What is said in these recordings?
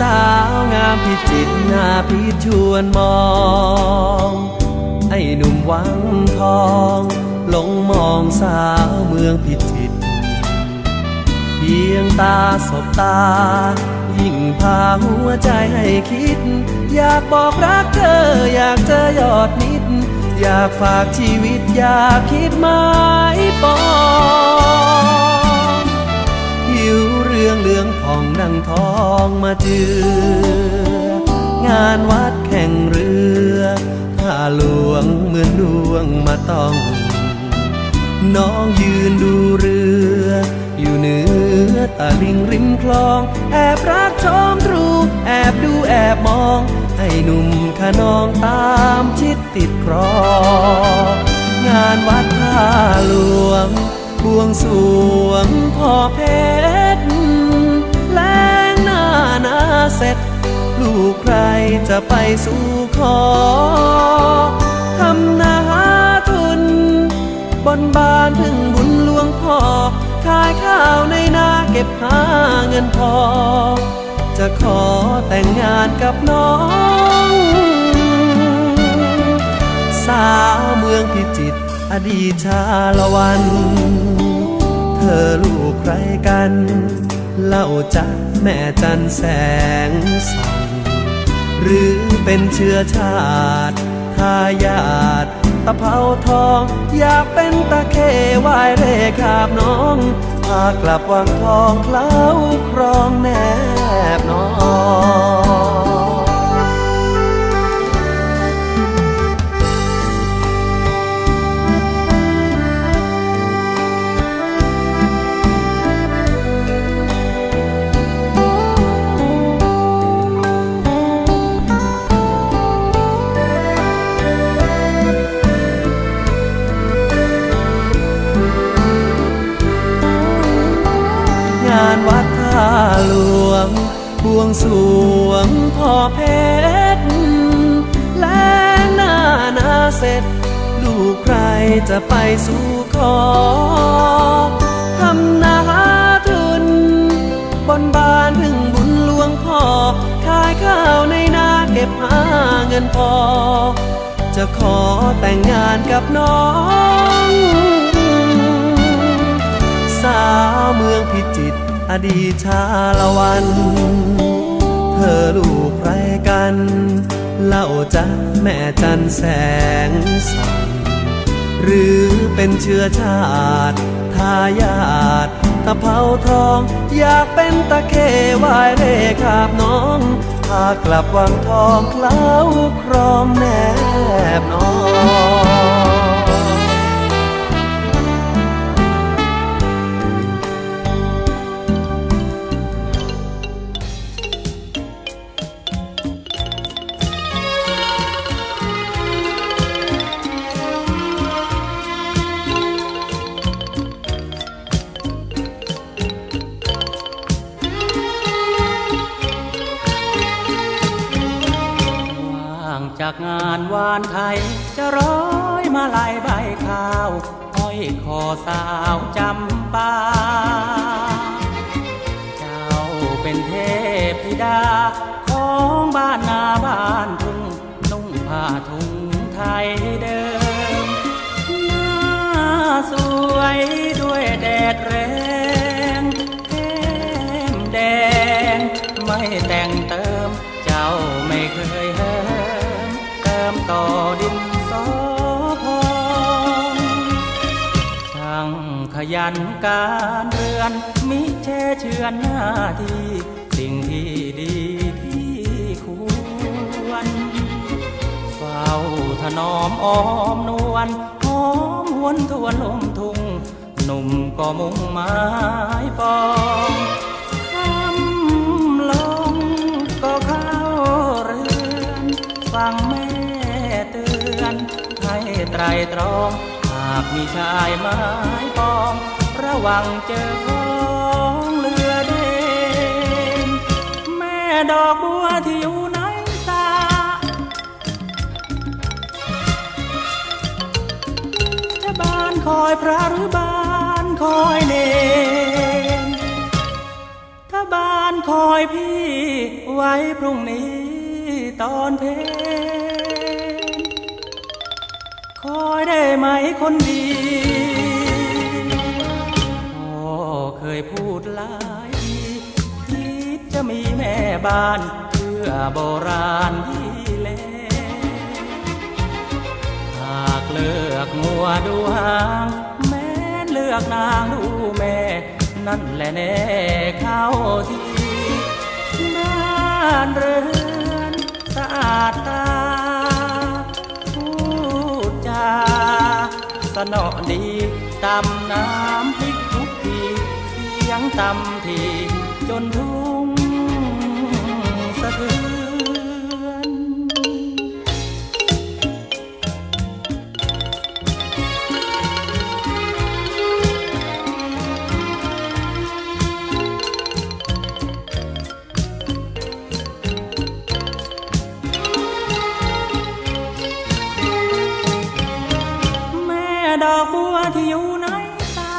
สาวงามพิจิตหน้าพิชวนมอง ไอ้หนุ่มวังทองหลงมองสาวเมืองพิจิต เพียงตาสบตา ยิ่งพาหัวใจให้คิด อยากบอกรักเธอ อยากเจอยอดนิด อยากฝากชีวิตอยากคิดหมายปองผิวเรื่องเหลืองผ่อง ทองมาเจืองานวัดแข่งเรือท่าหลวงเหมือนดวงมาต้อง น้องยืนดูเรือ อยู่เหนือตาลิงริมคลอง แอบรักชมตรู แอบดูแอบมอง ให้หนุ่มขนองตามชิดติดครองงานวัดท่าหลวงบวงสวงพ่อเพ เสร็จ ลูกใครจะไปสู่ขอทำนาหาทุน บนบานพึ่งบุญหลวงพ่อ ขายข้าวในนาเก็บหาเงินพอ จะขอแต่งงานกับน้อง สาวเมืองพิจิตรอดีตชาละวัน เธอลูกใครกัน เล่าจักแม่จันแสงส่องหรือเป็นเชื้อชาติทายาทตะเภาทอง อยากเป็นตะเควายเรขาบน้องพากลับวังทองเคล้าครองแนบน้อง หลวงบวงสวงพ่อเพชร แล้งหน้านาเสร็จ ลูกใครจะไปสู่ขอทำนาหาทุน บนบานพึ่งบุญหลวงพ่อ ขายข้าวในนาเก็บหาเงินพอ จะขอแต่งงานกับน้อง สาวเมืองพิจิตร อดีตชาละวัน เธอลูกใครกัน เล่าจักแม่จันแสงส่องหรือเป็นเชื้อชาติทายาทตะเภาทอง อยากเป็นตะเควายเร่ขาบน้อง พากลับวังทองเคล้า จากงานวานไทย จะร้อยมาลายใบข้าวห้อยคอสาวจำปา เจ้าเป็นเทพธิดา ของบ้านนาบ้านทุ่งนุ่งผ้าทุ่งไทยเดิมหน้าสวยด้วยแดดแรงแก้มแดง ไม่แต่งเติม เจ้าไม่เคยเหิมเติ มต่อดินสอพองช่างขยันการเรือน มิเชเชือนหน้าที่สิ่งที่ดีที่ควรเฝ้าถนอมอ้อมนวลหอมหวนทวนลมทุ่งหนุ่มก็มุ่งหมายปอง ตรตรอง หากมีชายไม้ปอง ระวังเจอของเรือเด่นแม่ดอกบัวที่อยู่ในตาจะบานคอยพระหรือบานคอยเนรถ้าบ้านคอยพี่ไว้พรุ่งนี้ตอนเพล คอยได้ไหมคนดีพ่อเคยพูดหลายทีคิดจะมีแม่บ้านเพื่อโบราณที่เลหากเลือกงัวดูหางแม้เลือกนางดูแม่ นั่นแหละแน่เข้าทีบ้านเรือนสะอาดตา สนอดีตำน้ำพริกทุกทีเสียงตำทีจนทุ่งสะเทือน ดอกบัวที่อยู่ในตา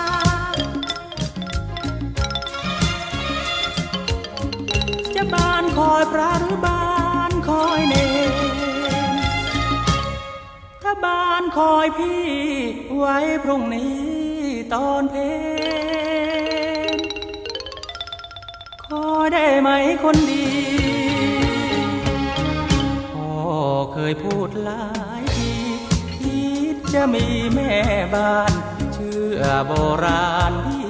จะบานคอยพระหรือบานคอยเนถ้าบานคอยพี่ไว้พรุ่งนี้ตอนเพลงคอยได้ไหมคนดีพ่อเคยพูดหลายที จะมีแม่บ้าน เชื่อโบราณพี่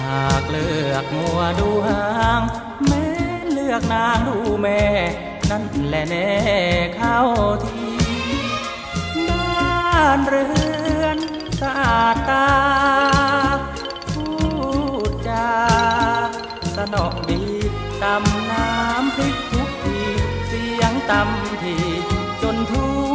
หากเลือกมัวดูหางแม้เลือกนางดูแม่ นั่นแหละแน่เข้าทีบ้านเรือนสะอาดตาพูดจาสนอดีตำน้ำพริกทุกที เสียงตำทีจนทุ่